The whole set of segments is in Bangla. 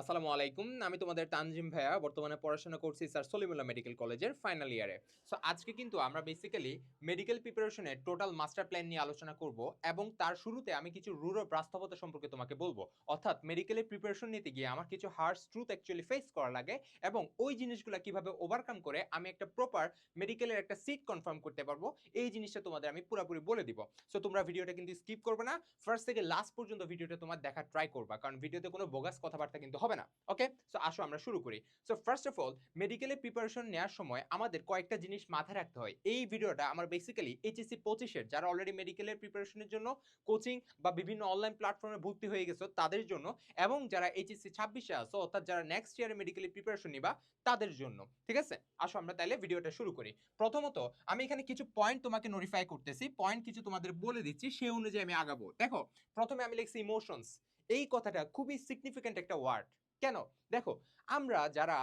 আসসালামু আলাইকুম। আমি তোমাদের তানজিম ভাইয়া, বর্তমানে পড়াশোনা করছি স্যার সলিমুল্লাহ মেডিকেল কলেজের ফাইনাল ইয়ারে সো আজকে কিন্তু আমরা বেসিক্যালি মেডিকেল প্রিপারেশনের টোটাল মাস্টার প্ল্যান নিয়ে আলোচনা করব এবং তার শুরুতে আমি কিছু রুরো বাস্তবতা সম্পর্কে তোমাকে বলব। অর্থাৎ মেডিকেলের প্রিপারেশন নিতে গিয়ে আমার কিছু হার্স ট্রুথ অ্যাকচুয়ালি ফেস করা লাগে এবং ওই জিনিসগুলো কীভাবে ওভারকাম করে আমি একটা প্রপার মেডিকেলের একটা সিট কনফার্ম করতে পারব, এই জিনিসটা তোমাদের আমি পুরোপুরি বলে দিব। সো তোমরা ভিডিওটা কিন্তু স্কিপ করবে না। ফার্স্ট থেকে লাস্ট পর্যন্ত ভিডিওটা তোমার দেখা ট্রাই করবা, কারণ ভিডিওতে কোনো বোগাস কথাবার্তা কিন্তু হবে না। ওকে সো আসো আমরা শুরু করি। সো ফার্স্ট অফ অল মেডিকেলের প্রিপারেশন নেওয়ার সময় আমাদের কয়েকটা জিনিস মাথায় রাখতে হয়। এই ভিডিওটা আমার বেসিক্যালি এইচএসসি পঁচিশের যারা অলরেডি মেডিকেলের প্রিপারেশনের জন্য কোচিং বা বিভিন্ন অনলাইন প্ল্যাটফর্মে ভর্তি হয়ে গেছো, তাদের জন্য এবং যারা এইচএসসি ছাব্বিশে আসো অর্থাৎ যারা নেক্সট ইয়ারে মেডিকেলের প্রিপারেশন নিবা, তাদের জন্য, ঠিক আছে? আসো আমরা তাহলে ভিডিওটা শুরু করি। প্রথমত, আমি এখানে কিছু পয়েন্ট তোমাকে নোটিফাই করতেছি। পয়েন্ট কিছু তোমাদের বলে দিচ্ছি সেই অনুযায়ী আমি আগাবো। দেখো, প্রথমে আমি লিখছি ইমোশনস এই কথাটা খুবই সিগনিফিক্যান্ট একটা ওয়ার্ড কেন? দেখো, আমরা যারা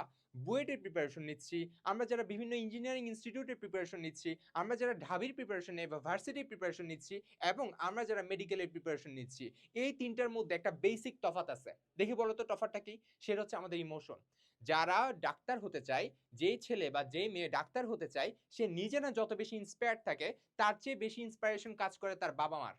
বুয়েটের প্রিপারেশন নিচ্ছি, আমরা যারা বিভিন্ন ইঞ্জিনিয়ারিং ইনস্টিটিউটের প্রিপারেশন নিচ্ছি, আমরা যারা ঢাবির প্রিপারেশন নেই বা ভার্সিটির প্রিপারেশন নিচ্ছি এবং আমরা যারা মেডিকেলের প্রিপারেশন নিচ্ছি, এই তিনটার মধ্যে একটা বেসিক তফাত আছে। দেখি বলো তো তফাতটা কি? সেটা হচ্ছে আমাদের ইমোশন যারা ডাক্তার হতে চায়, যেই ছেলে বা যেই মেয়ে ডাক্তার হতে চায়, সে নিজে না যত বেশি ইন্সপায়ার্ড থাকে, তার চেয়ে বেশি ইন্সপায়ারেশন কাজ করে তার বাবা মার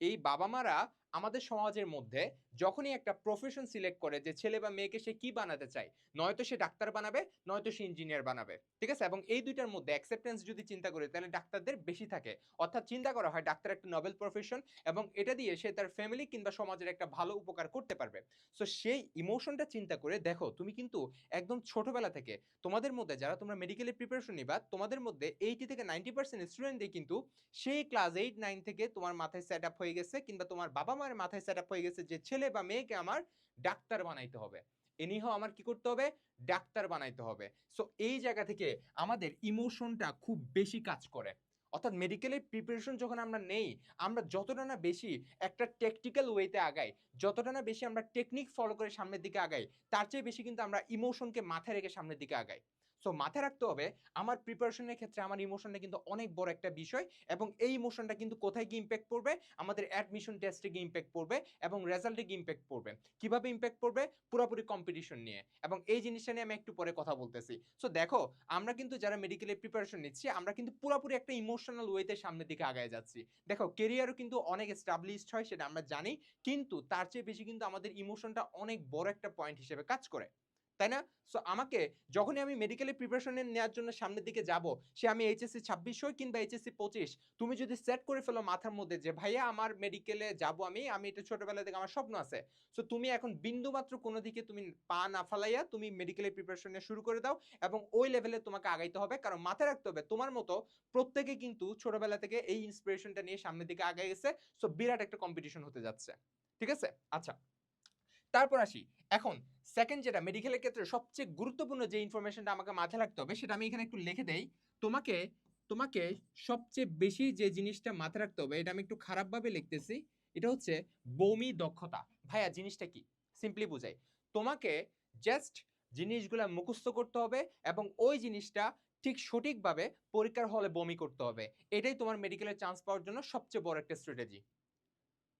এই বাবা মারা আমাদের সমাজের মধ্যে যখনই একটা প্রফেশন সিলেক্ট করে যে ছেলে বা মেয়েকে সে কি বানাতে চায়, নয়তো সে ডাক্তার বানাবে, নয়তো সে ইঞ্জিনিয়ার বানাবে, ঠিক আছে? এবং এই দুইটার মধ্যে অ্যাকসেপ্টেন্স যদি চিন্তা করি, তাহলে ডাক্তারদের বেশি থাকে। অর্থাৎ চিন্তা করা হয় ডাক্তার একটা নোবেল প্রফেশন এবং এটা দিয়ে সে তার ফ্যামিলি কিংবা সমাজের একটা ভালো উপকার করতে পারবে। সো সেই ইমোশনটা চিন্তা করে দেখো, তুমি কিন্তু একদম ছোটবেলা থেকে তোমাদের মধ্যে যারা তোমরা মেডিকেলের প্রিপারেশন নিবা, তোমাদের মধ্যে এইটি থেকে নাইনটি পার্সেন্ট স্টুডেন্টদের কিন্তু সেই ক্লাস এইট নাইন থেকে তোমার মাথায় সেট আপ হয়ে গেছে কিংবা তোমার বাবা মায়ের মাথায় সেট আপ হয়ে গেছে যে ছেলে বা মেয়েকে আমার ডাক্তার বানাইতে হবে। এনিহাও আমার কি করতে হবে? ডাক্তার বানাইতে হবে। সো এই জায়গা থেকে আমাদের ইমোশনটা খুব বেশি কাজ করে। অর্থাৎ মেডিকেলের প্রিপারেশন যখন আমরা নেই, আমরা যতটা না বেশি একটা টেকনিক্যাল ওয়েতে আগাই, যতটা না বেশি আমরা টেকনিক ফলো করে সামনের দিকে আগাই, তার চেয়ে বেশি কিন্তু আমরা ইমোশনকে মাথায় রেখে সামনের দিকে আগাই। সো মাথায় রাখতে হবে, আমার প্রিপারেশনের ক্ষেত্রে আমার ইমোশনটা কিন্তু অনেক বড় একটা বিষয় এবং এই ইমোশনটা কিন্তু কোথায় গিয়ে ইম্প্যাক্ট পড়বে? আমাদের অ্যাডমিশন টেস্টে গিয়ে ইম্প্যাক্ট পড়বে এবং রেজাল্টে গিয়ে ইম্প্যাক্ট পড়বে। কীভাবে ইম্প্যাক্ট পড়বে? পুরোপুরি কম্পিটিশন নিয়ে। এবং এই জিনিসটা নিয়ে আমি একটু পরে কথা বলতেছি। সো দেখো, আমরা কিন্তু যারা মেডিকেলের প্রিপারেশন নিচ্ছি, আমরা কিন্তু পুরোপুরি একটা ইমোশনাল ওয়েতে সামনের দিকে আগায় যাচ্ছি। দেখো কেরিয়ারও কিন্তু অনেক এস্টাবলিশড হয়, সেটা আমরা জানি, কিন্তু তার চেয়ে বেশি কিন্তু আমাদের ইমোশনটা অনেক বড় একটা পয়েন্ট হিসেবে কাজ করে। তাই না? সো আমাকে যখনই আমি মেডিকেলের প্রিপারেশনে নেওয়ার জন্য সামনের দিকে যাব, সে আমি এইচএসসি ছাব্বিশ হই কিংবা এইচএসসি পঁচিশ, তুমি যদি সেট করে ফেলো মাথার মধ্যে যে, ভাইয়া, আমার মেডিকেলে যাব আমি আমি এটা ছোটবেলা থেকে আমার স্বপ্ন আছে। সো তুমি এখন বিন্দু মাত্র কোনো দিকে তুমি পা না ফালাইয়া তুমি মেডিকেলের প্রিপারেশন শুরু করে দাও এবং ওই লেভেলে তোমাকে আগাইতে হবে। কারণ মাথায় রাখতে হবে, তোমার মতো প্রত্যেকে কিন্তু ছোটবেলা থেকে এই ইন্সপিরেশনটা নিয়ে সামনের দিকে আগাই গেছে। সো বিরাট একটা কম্পিটিশন হতে যাচ্ছে। ঠিক আছে? আচ্ছা। তারপর আসি। এখন সেকেন্ড যেটা মেডিকেলের ক্ষেত্রে সবচেয়ে গুরুত্বপূর্ণ যে ইনফরমেশনটা আমাকে মাথায় রাখতে হবে, সেটা আমি এখানে একটু লিখে দেই। তোমাকে তোমাকে সবচেয়ে বেশি যে জিনিসটা মাথায় রাখতে হবে, এটা আমি একটু খারাপভাবে লিখতেছি, এটা হচ্ছে বমি দক্ষতা। ভাইয়া, জিনিসটা কি? সিম্পলি বুঝাই। তোমাকে জাস্ট জিনিসগুলা মুখস্থ করতে হবে এবং ওই জিনিসটা ঠিক সঠিকভাবে পরীক্ষার হলে বমি করতে হবে। এটাই তোমার মেডিকেলের চান্স পাওয়ার জন্য সবচেয়ে বড় একটা স্ট্র্যাটেজি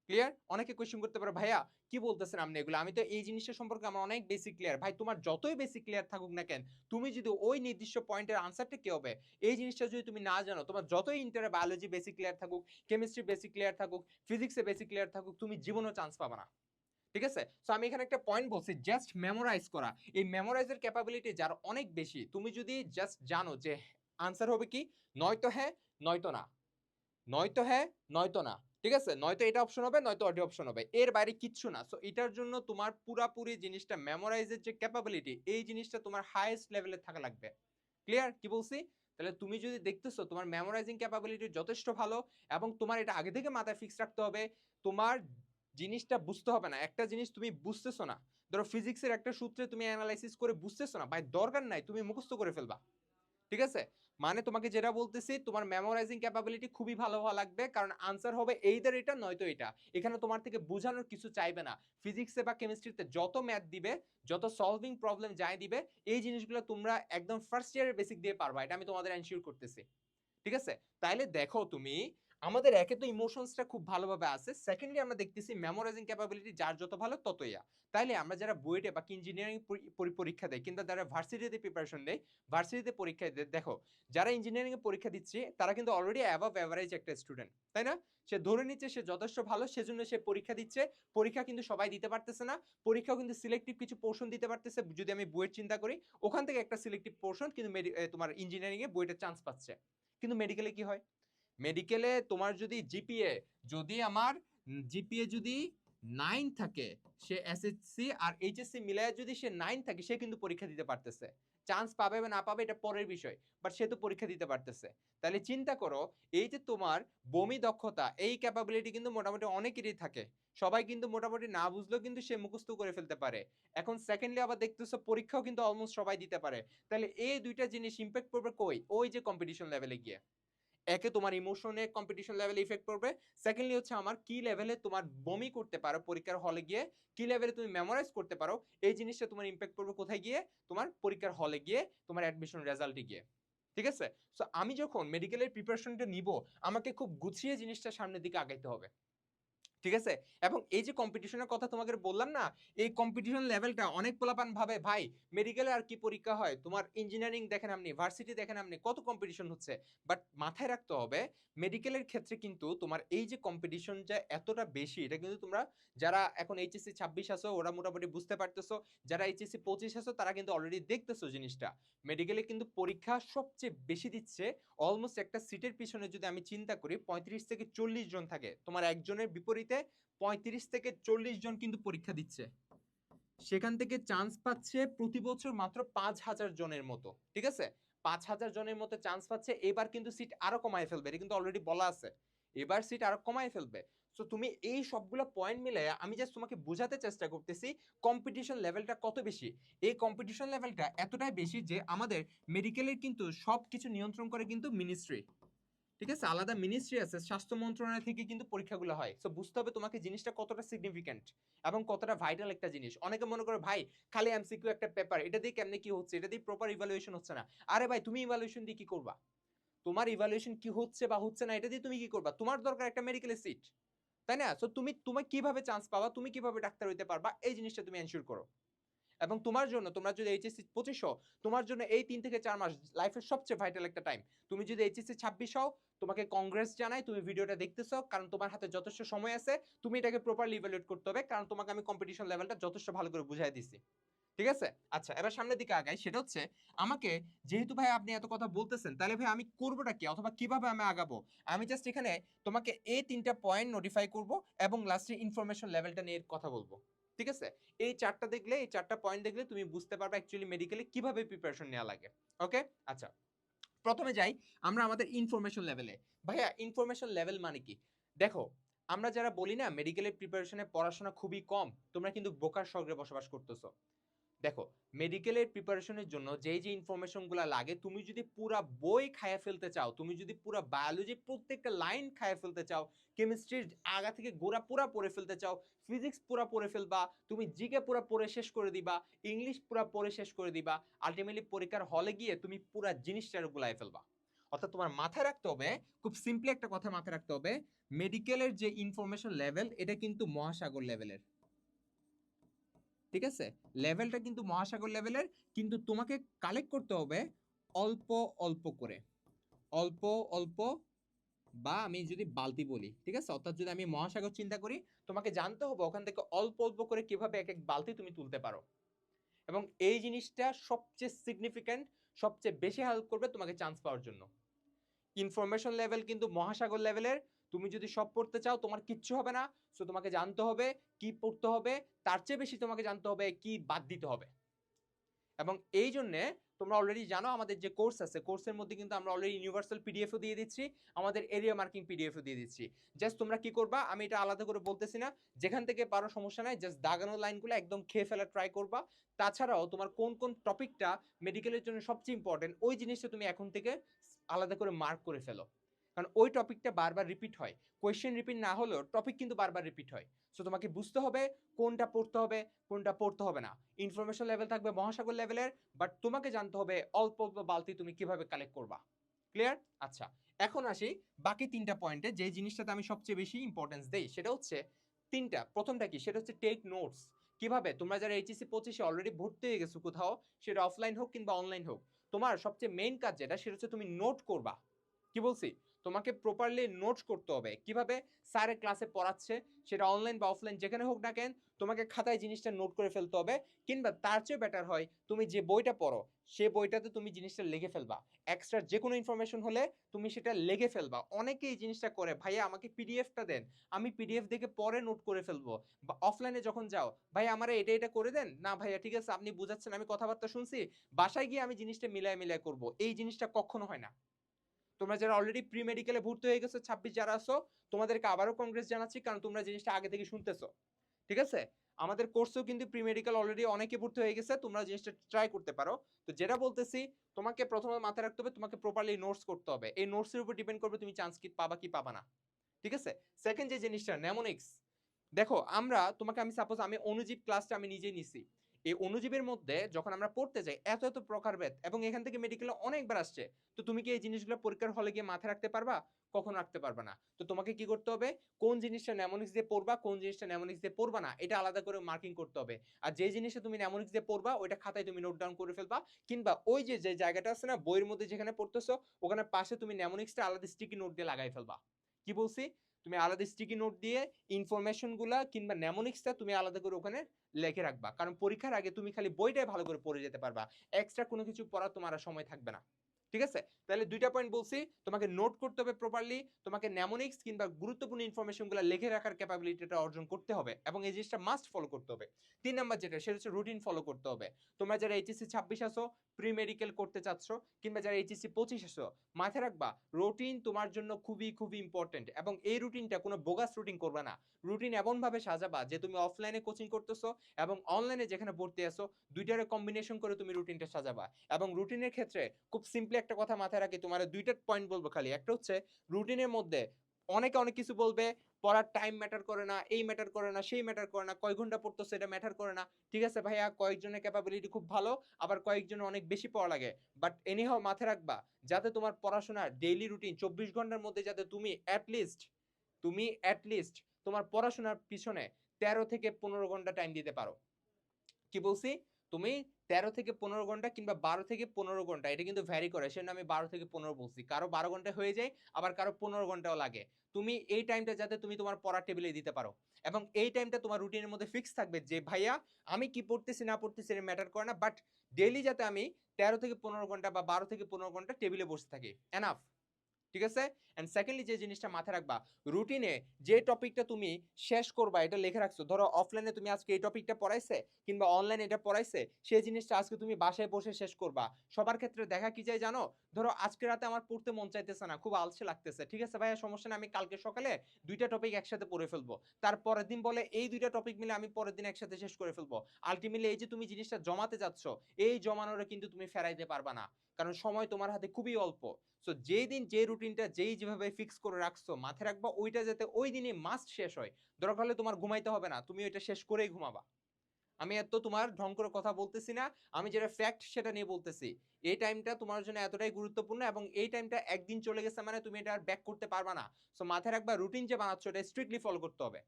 ক্লিয়ার অনেকে কোয়েশ্চেন করতে পারে, ভাইয়া, কি বলতেছেন আপনি এগুলো? আমি তো এই জিনিসটা সম্পর্কে আমার অনেক বেশি ক্লিয়ার ভাই, তোমার যতই বেশি ক্লিয়ার থাকুক না কেন, তুমি যদি ওই নির্দিষ্ট পয়েন্টের আনসারটা কি হবে? এই জিনিসটা যদি তুমি না জানো, তোমার যতই ইন্টারে বায়োলজি বেশি ক্লিয়ার থাকুক কেমিস্ট্রি বেশি ক্লিয়ার থাকুক ফিজিক্সে বেশি ক্লিয়ার থাকুক, তুমি জীবনেও চান্স পাবে না। ঠিক আছে? সো আমি এখানে একটা পয়েন্ট বলছি জাস্ট মেমোরাইজ করা। এই মেমোরাইজের ক্যাপাবিলিটি যার অনেক বেশি, তুমি যদি জাস্ট জানো যে আনসার হবে কি? নয়তো হ্যাঁ নয়তো না। নয়তো হ্যাঁ নয়তো না। ঠিক আছে? নয়তো এটা অপশন হবে, নয়তো অডিও অপশন হবে। এর বাইরে কিচ্ছু না। সো এটার জন্য তোমার পুরাপুরি জিনিসটা মেমোরাইজের যে ক্যাপাবিলিটি এই জিনিসটা তোমার হাইয়েস্ট লেভেলে থাকা লাগবে। ক্লিয়ার কি বলছি? তাহলে তুমি যদি দেখতেছো তোমার মেমোরাইজিং ক্যাপাবিলিটি যথেষ্ট ভালো এবং তোমার এটা আগে থেকে মাথায় ফিক্স রাখতে হবে, তোমার জিনিসটা বুঝতে হবে না। একটা জিনিস তুমি বুঝতেছো না, ধরো ফিজিক্সের একটা সূত্রে তুমি অ্যানালাইসিস করে বুঝতেছো না ভাই দরকার নাই তুমি মুখস্থ করে ফেলবা। ঠিক আছে? মানে তোমাকে যেটা বলতেছি, তোমার মেমোরাইজিং ক্যাপাবিলিটি খুবই ভালো হওয়া লাগবে। কারণ আনসার হবে এইদার এটা, নয়তো এটা। এখানে তোমার থেকে বোঝানোর কিছু চাইবে না। ফিজিক্সে বা কেমিস্ট্রিতে যত ম্যাথ দিবে, যত সলভিং প্রবলেম যাই দিবে, এই জিনিসগুলো তোমরা একদম ফার্স্ট ইয়ারের বেসিক দিয়ে পারবা। এটা আমি তোমাদের এনশিওর করতেছি। ঠিক আছে? তাইলে দেখো তুমি আমাদের একে তো ইমোশনসটা খুব ভালোভাবে আছে। সেকেন্ডলি আমরা দেখতেছি মেমোরাইজিং ক্যাপাবিলিটি যার যত ভালো ততই তাইলে আমরা যারা বুয়েটে বা ইঞ্জিনিয়ারিং পরীক্ষা দেয়, কিংবা যারা ভার্সিটিতে প্রিপারেশন দেয় ভার্সিটিতে পরীক্ষা দেখো, যারা ইঞ্জিনিয়ারিং এ পরীক্ষা দিচ্ছে, তারা কিন্তু অলরেডি অ্যাভাব অ্যাভারেজ একটা স্টুডেন্ট তাই না? সে ধরে নিচ্ছে সে যথেষ্ট ভালো, সেজন্য সে পরীক্ষা দিচ্ছে। পরীক্ষা কিন্তু সবাই দিতে পারতেছে না। পরীক্ষাও কিন্তু সিলেক্টিভ কিছু পোর্শন দিতে পারতেছে। যদি আমি বুয়েট চিন্তা করি, ওখান থেকে একটা সিলেক্টিভ পোর্শন কিন্তু তোমার ইঞ্জিনিয়ারিং এ বুয়েটের চান্স পাচ্ছে। কিন্তু মেডিকেলে কি হয়? মেডিকেলে তোমার যদি জিপিএ যদি আমার জিপিএ যদি নাইন থাকে, সে এসএসসি আর এইচএসসি মিলায় যদি সে নাইন থাকে, সে কিন্তু পরীক্ষা দিতে পারতেছে। চান্স পাবে বা না পাবে এটা পরের বিষয় বাট সে তো পরীক্ষা দিতে পারতেছে। তাহলে চিন্তা করো, এই যে তোমার বমি দক্ষতা, এই ক্যাপাবিলিটি কিন্তু মোটামুটি অনেকেরই থাকে। সবাই কিন্তু মোটামুটি না বুঝলেও কিন্তু সে মুখস্থ করে ফেলতে পারে। এখন সেকেন্ডলি আবার দেখতেছো পরীক্ষাও কিন্তু অলমোস্ট সবাই দিতে পারে। তাহলে এই দুইটা জিনিস ইম্প্যাক্ট পড়বে কই? ওই যে কম্পিটিশন লেভেলে গিয়ে। একে তোমার ইমোশনে কম্পিটিশন লেভেলে ইফেক্ট পড়বে সেকেন্ডলি হচ্ছে আমার কি লেভেলে তোমার বমি করতে পারো পরীক্ষার হলে গিয়ে, কি লেভেলে তুমি মেমোরাইজ করতে পারো, এই জিনিসটা তোমার ইম্প্যাক্ট করবে কোথায় গিয়ে? তোমার পরীক্ষার হলে গিয়ে, তোমার অ্যাডমিশন রেজাল্টে গিয়ে। ঠিক আছে? সো আমি যখন মেডিকেলের প্রিপারেশনটা নিব, আমাকে খুব গুছিয়ে জিনিসটা সামনের দিকে আগাইতে হবে। ঠিক আছে? এবং এই যে কম্পিটিশনের কথা তোমাকে বললাম না, এই কম্পিটিশন লেভেলটা অনেক পোলাপান ভাবে, ভাই মেডিকেলে আর কি পরীক্ষা হয়? তোমার ইঞ্জিনিয়ারিং দেখেন আপনি ভার্সিটি দেখেন আপনি, কত কম্পিটিশন হচ্ছে? বাট মাথায় রাখতে হবে মেডিকেলের ক্ষেত্রে কিন্তু তোমার এই যে কম্পিটিশন যে এতটা বেশি, এটা কিন্তু তোমরা যারা এখন এইচএসসি ছাব্বিশ আসো ওরা মোটামুটি বুঝতে পারতেছো, যারা এইচএসসি পঁচিশ আসো তারা কিন্তু অলরেডি দেখতেছো জিনিসটা। মেডিকেলে কিন্তু পরীক্ষা সবচেয়ে বেশি দিচ্ছে অলমোস্ট একটা সিটের পিছনে যদি আমি চিন্তা করি, পঁয়ত্রিশ থেকে চল্লিশ জন থাকে, তোমার একজনের বিপরীতে পঁয়ত্রিশ থেকে চল্লিশ জন কিন্তু পরীক্ষা দিচ্ছে। সেখান থেকে চান্স পাচ্ছে প্রতি বছর মাত্র পাঁচ হাজার জনের মতো, ঠিক আছে? পাঁচ হাজার জনের মতো চান্স পাচ্ছে, এবার কিন্তু সিট আরও কমায় ফেলবে, এটা কিন্তু অলরেডি বলা আছে। এবার সিট আরও কমায় ফেলবে। সো তুমি এই সবগুলো পয়েন্ট মিলে আমি জাস্ট তোমাকে বোঝাতে চেষ্টা করতেছি কম্পিটিশন লেভেলটা কত বেশি? এই কম্পিটিশন লেভেলটা এতটাই বেশি যে আমাদের মেডিকেলের কিন্তু সব কিছু নিয়ন্ত্রণ করে কিন্তু মিনিস্ট্রি ঠিক আছে? আলাদা মিনিস্ট্রি আছে, স্বাস্থ্য মন্ত্রণালয় থেকে কিন্তু পরীক্ষাগুলো হয়। সো বুঝতে হবে তোমাকে জিনিসটা কতটা সিগনিফিক্যান্ট এবং কতটা ভাইটাল একটা জিনিস। অনেকে মনে করে, ভাই, খালি এমসিকিউ একটা পেপার এটা দিয়ে কেমনে কি হচ্ছে? এটা দিয়ে প্রপার ইভালুয়েশন হচ্ছে না। আরে ভাই, তুমি ইভালুয়েশন দিয়ে কি করবা? তোমার ইভালুয়েশন কি হচ্ছে বা হচ্ছে না, এটা দিয়ে তুমি কি করবা? তোমার দরকার একটা মেডিকেলের সিট তাই না? সো তুমি তুমি কীভাবে চান্স পাবা? তুমি কীভাবে ডাক্তার হইতে পারবা? এই জিনিসটা তুমি এনশিওর করো। এবং তোমার জন্য, তোমরা যদি এইচএসসি পঁচিশ হও, তোমার জন্য এই তিন থেকে চার মাস লাইফের সবচেয়ে ভাইটাল একটা টাইম তুমি যদি এইচএসসি ছাব্বিশ হও, তোমাকে কংগ্রেস জানাই, তুমি ভিডিওটা দেখতেছো, কারণ তোমার হাতে যথেষ্ট সময় আছে, তুমি এটাকে প্রপারলি ইভ্যালুয়েট করতে হবে, কারণ তোমাকে আমি কম্পিটিশন লেভেলটা যথেষ্ট ভালো করে বুঝাই দিছি। ঠিক আছে? আচ্ছা এবার সামনের দিকে আগাই, সেটা হচ্ছে আমাকে, যেহেতু ভাই আপনি এত কথা বলতেছেন, তাহলে ভাই আমি করবোটা কি? অথবা কীভাবে আমি আগাবো? আমি জাস্ট এখানে তোমাকে এই তিনটা পয়েন্ট নোটিফাই করব এবং লাস্টে ইনফরমেশন লেভেলটা নিয়ে কথা বলব। ঠিক আছে? এই চারটা দেখলে, এই চারটা পয়েন্ট দেখলে তুমি বুঝতে পারবে অ্যাকচুয়ালি মেডিকেলে কীভাবে প্রিপারেশন নেওয়া লাগে ওকে আচ্ছা প্রথমে যাই আমরা আমাদের ইনফরমেশন লেভেলে ভাইয়া ইনফরমেশন লেভেল মানে কি? দেখো, আমরা যারা বলি না মেডিকেলের প্রিপারেশনে পড়াশোনা খুবই কম, তোমরা কিন্তু বোকার স্বর্গে বসবাস করতেছো। দেখো মেডিকেলের প্রিপারেশনের জন্য যেই যে ইনফরমেশনগুলো লাগে, তুমি যদি পুরা বই খায়া ফেলতে চাও, তুমি যদি পুরা বায়োলজি প্রত্যেকটা লাইন খায়া ফেলতে চাও কেমিস্ট্রির আগা থেকে গোড়া পুরা পড়ে ফেলতে চাও ফিজিক্স পুরা পড়ে ফেলবা, তুমি জিকে পুরা পড়ে শেষ করে দিবা ইংলিশ পুরা পড়ে শেষ করে দিবা আলটিমেটলি পরীক্ষার হলে গিয়ে তুমি পুরা জিনিসটার গুলাই ফেলবা। অর্থাৎ তোমার মাথায় রাখতে হবে, খুব সিম্পলি একটা কথা মাথায় রাখতে হবে মেডিকেলের যে ইনফরমেশন লেভেল এটা কিন্তু মহাসাগর লেভেলের ঠিক আছে? লেভেলটা কিন্তু মহাসাগর লেভেলের কিন্তু তোমাকে কালেক্ট করতে হবে অল্প অল্প করে। অল্প অল্প বা আমি যদি বালতি বলি, ঠিক আছে? অর্থাৎ যদি আমি মহাসাগর চিন্তা করি, তোমাকে জানতে হবে ওখান থেকে অল্প অল্প করে কীভাবে এক এক বালতি তুমি তুলতে পারো। এবং এই জিনিসটা সবচেয়ে সিগনিফিক্যান্ট সবচেয়ে বেশি হেল্প করবে তোমাকে চান্স পাওয়ার জন্য। ইনফরমেশন লেভেল কিন্তু মহাসাগর লেভেলের তুমি যদি সব পড়তে চাও, তোমার কিচ্ছু হবে না। সো তোমাকে জানতে হবে কি পড়তে হবে, তার চেয়ে বেশি তোমাকে জানতে হবে কি বাদ দিতে হবে। এবং এই জন্যে তোমরা অলরেডি জানো আমাদের যে কোর্স আছে কোর্সের মধ্যে কিন্তু আমরা অলরেডি ইউনিভার্সাল পিডিএফও দিয়ে দিচ্ছি, আমাদের এরিয়া মার্কিং পিডিএফও দিয়ে দিচ্ছি। জাস্ট তোমরা কি করবা, আমি এটা আলাদা করে বলতেছি না, যেখান থেকে পারো সমস্যা নাই জাস্ট দাগানো লাইনগুলো একদম খেয়ে ফেলা ট্রাই করবা। তাছাড়াও তোমার কোন কোন টপিকটা মেডিকেলের জন্য সবচেয়ে ইম্পর্টেন্ট ওই জিনিসটা তুমি এখন থেকে আলাদা করে মার্ক করে ফেলো। কারণ ওই টপিকটা বারবার রিপিট হয়। কোয়েশ্চেন রিপিট না হলেও টপিক কিন্তু বারবার রিপিট হয়। সো তোমাকে বুঝতে হবে কোনটা পড়তে হবে, কোনটা পড়তে হবে না। ইনফরমেশন লেভেল থাকবে মহাসাগর লেভেলের বাট তোমাকে জানতে হবে অল্প অল্প বালতি তুমি কীভাবে কালেক্ট করবা। ক্লিয়ার আচ্ছা এখন আসি বাকি তিনটা পয়েন্টে যে জিনিসটাতে আমি সবচেয়ে বেশি ইম্পর্টেন্স দেই, সেটা হচ্ছে তিনটা। প্রথমটা কি? সেটা হচ্ছে টেক নোটস কীভাবে? তোমরা যারা এইচএসসি পঁচিশে অলরেডি ভর্তি হয়ে গেছো কোথাও, সেটা অফলাইন হোক কিংবা অনলাইন হোক, তোমার সবচেয়ে মেইন কাজ যেটা, সেটা হচ্ছে তুমি নোট করবা। কি বলছি? তোমাকে প্রপারলি নোট করতে হবে। কীভাবে? স্যারে ক্লাসে পড়াচ্ছে, সেটা অনলাইন বা অফলাইন যেখানে হোক না কেন, তোমাকে খাতায় জিনিসটা নোট করে ফেলতে হবে, কিংবা তার চেয়ে বেটার হয়, তুমি যে বইটা পড়ো, সে বইটাতে তুমি জিনিসটা লিখে ফেলবা। এক্সট্রা যে কোনো ইনফরমেশন হলে তুমি সেটা লিখে ফেলবা। অনেকে এই জিনিসটা করে, ভাইয়া, আমাকে পিডিএফটা দেন, আমি পিডিএফ দেখে পরে নোট করে ফেলব। বা অফলাইনে যখন যাও ভাই আমার এটা এটা করে দেন? না, ভাইয়া, ঠিক আছে, আপনি বুঝাচ্ছেন, আমি কথাবার্তা শুনছি। বাসায় গিয়ে আমি জিনিসটা মিলায় মিলায় করব। এই জিনিসটা কখনো হয় না। তোমরা যারা অলরেডি প্রি মেডিকেলে ভর্তি হয়ে গেছো, ছাব্বিশ যারা আছো, তোমাদেরকে আবারও কংগ্রেস জানাচ্ছি, কারণ তোমরা জিনিসটা আগে থেকে শুনতেছো। ঠিক আছে? আমাদের কোর্সেও কিন্তু প্রি মেডিকেল অলরেডি অনেকে ভর্তি হয়ে গেছে, তোমরা জিনিসটা ট্রাই করতে পারো। তো যেটা বলতেছি, তোমাকে প্রথমে মাথায় রাখতে হবে, তোমাকে প্রপারলি নোটস করতে হবে। এই নোটসের উপর ডিপেন্ড করবে তুমি চান্স কি পাবা কি পাবা না। ঠিক আছে? সেকেন্ড যে জিনিসটা নেমোনিক্স দেখো, আমরা, তোমাকে আমি সাপোজ আমি অনুজীব ক্লাসটা আমি নিজেই নিছি। এই অনুজীবের মধ্যে যখন আমরা পড়তে যাই, এত এত প্রকারভেদ এবং এখান থেকে মেডিকেলে অনেকবার আসছে। তো তুমি কি এই জিনিসগুলো পরীক্ষার হলে গিয়ে মাথায় রাখতে পারবা? কখনো রাখতে পারবে না। তো তোমাকে কি করতে হবে? কোন জিনিসটা নেমোনিক্স দিয়ে পড়বা, কোন জিনিসটা নেমোনিক্স দিয়ে পড়বা না, এটা আলাদা করে মার্কিং করতে হবে। আর যে জিনিসটা তুমি নেমোনিক্স দিয়ে পড়বা, ওইটা খাতায় তুমি নোট ডাউন করে ফেলবা, কিংবা ওই যে যে জায়গাটা আছে না, বইয়ের মধ্যে যেখানে পড়তেছো, ওখানে পাশে তুমি নেমোনিক্সটা আলাদা স্টিকি নোট দিয়ে লাগাই ফেলবা। কি বলছি? তুমি আলাদা স্টিকি নোট দিয়ে ইনফরমেশনগুলা কিংবা নেমোনিক্সটা তুমি আলাদা করে ওখানে লেখে রাখবা। কারণ পরীক্ষার আগে তুমি খালি বইটাই ভালো করে পড়ে যেতে পারবা। এক্সট্রা কোনো কিছু পড়ার তোমার সময় থাকবে না। ঠিক আছে? তাহলে দুইটা পয়েন্ট বলছি, তোমাকে নোট করতে হবে প্রপারলি তোমাকে নেমোনিক্স কিংবা গুরুত্বপূর্ণ ইনফরমেশনগুলো লিখে রাখার ক্যাপাবিলিটিটা অর্জন করতে হবে এবং এই জিনিসটা মাস্ট ফলো করতে হবে। তিন নাম্বার যেটা, সেটা হচ্ছে রুটিন ফলো করতে হবে। তোমরা যারা এইচএসসি ছাব্বিশ আসো প্রি মেডিকেল করতে চাচ্ছ, কিংবা যারা এইচএসসি পঁচিশ আসো মাথায় রাখবা রুটিন তোমার জন্য খুবই খুবই ইম্পর্টেন্ট এবং এই রুটিনটা কোনো বোগাস রুটিন করবে না। রুটিন এমনভাবে সাজাবা যে তুমি অফলাইনে কোচিং করতেছো এবং অনলাইনে যেখানে ভর্তি আসো দুইটারে কম্বিনেশন করে তুমি রুটিনটা সাজাবা এবং রুটিনের ক্ষেত্রে খুব সিম্পলি একটা কথা মাথায় রাখি, তোমার দুইটা পয়েন্ট বলব খালি। একটা হচ্ছে রুটিনের মধ্যে অনেকে অনেক কিছু বলবে, পড়ার টাইম ম্যাটার করে না, এই ম্যাটার করে না, সেই ম্যাটার করে না, কয় ঘণ্টা পড়তো সেটা ম্যাটার করে না। ঠিক আছে ভাইয়া, কয়েকজনের ক্যাপাবিলিটি খুব ভালো, আবার কয়েকজনের অনেক বেশি পড়া লাগে। বাট এনিহাও মাথায় রাখবা, যাতে তোমার পড়াশোনার ডেইলি রুটিন চব্বিশ ঘণ্টার মধ্যে যাতে তুমি অ্যাটলিস্ট তুমি অ্যাটলিস্ট তোমার পড়াশোনার পিছনে তেরো থেকে পনেরো ঘণ্টা টাইম দিতে পারো। কি বলছি? তুমি তেরো থেকে পনেরো ঘণ্টা কিংবা বারো থেকে পনেরো ঘণ্টা, এটা কিন্তু ভ্যারি করে। সেজন্য আমি বারো থেকে পনেরো বলছি। কারও বারো ঘণ্টা হয়ে যায়, আবার কারও পনেরো ঘন্টাও লাগে। তুমি এই টাইমটা যাতে তুমি তোমার পড়ার টেবিলে দিতে পারো। এবং এই টাইমটা তোমার রুটিনের মধ্যে ফিক্স থাকবে যে, ভাইয়া, আমি কি পড়তেছি, না পড়তেছি, এটা ম্যাটার করে না। বাট ডেইলি যাতে আমি তেরো থেকে পনেরো ঘণ্টা বা বারো থেকে পনেরো ঘণ্টা টেবিলে বসে থাকি। এনাফ ঠিক আছে? অ্যান্ড সেকেন্ডলি যে জিনিসটা মাথায় রাখবা রুটিনে যে টপিকটা তুমি শেষ করবা, এটা লিখে রাখছো, ধরো অফলাইনে তুমি আজকে এই টপিকটা পড়াইছে, কিংবা অনলাইনে এটা পড়াইছে, সেই জিনিসটা আজকে তুমি বাসায় বসে শেষ করবা। সবার ক্ষেত্রে দেখা কি যায় জানো? ধরো আজকে রাতে আমার পড়তে মন চাইতেছে না, খুব আলসে লাগতেছে, ঠিক আছে ভাইয়া? সমস্যা না আমি কালকে সকালে দুইটা টপিক একসাথে পড়ে ফেলব। তার পরের দিন বলে এই দুইটা টপিক মিলে আমি পরের দিন একসাথে শেষ করে ফেলব। আলটিমেটলি এই যে তুমি জিনিসটা জমাতে যাচ্ছ, এই জমানোরে কিন্তু তুমি ফেরাইতে পারবা না। কারণ সময় তোমার হাতে খুবই অল্প। সো যেই দিন যে রুটিনটা যেই যেভাবে ফিক্স করে রাখছো, মাথায় রাখবা ওইটা যাতে ওই দিনই মাস্ট শেষ হয়। দরকার হলে তোমার ঘুমাইতে হবে না, তুমি ওইটা শেষ করেই ঘুমাবা। আমি এত তোমার ঢং করে কথা বলতেছি না, আমি যেটা ফ্যাক্ট সেটা নিয়ে বলতেছি। এই টাইমটা তোমার জন্য এতটাই গুরুত্বপূর্ণ এবং এই টাইমটা একদিন চলে গেছে মানে তুমি এটা আর ব্যাক করতে পারবা না। সো মাথায় রাখবা রুটিন যে বানাচ্ছ, এটা স্ট্রিক্টলি ফলো করতে হবে।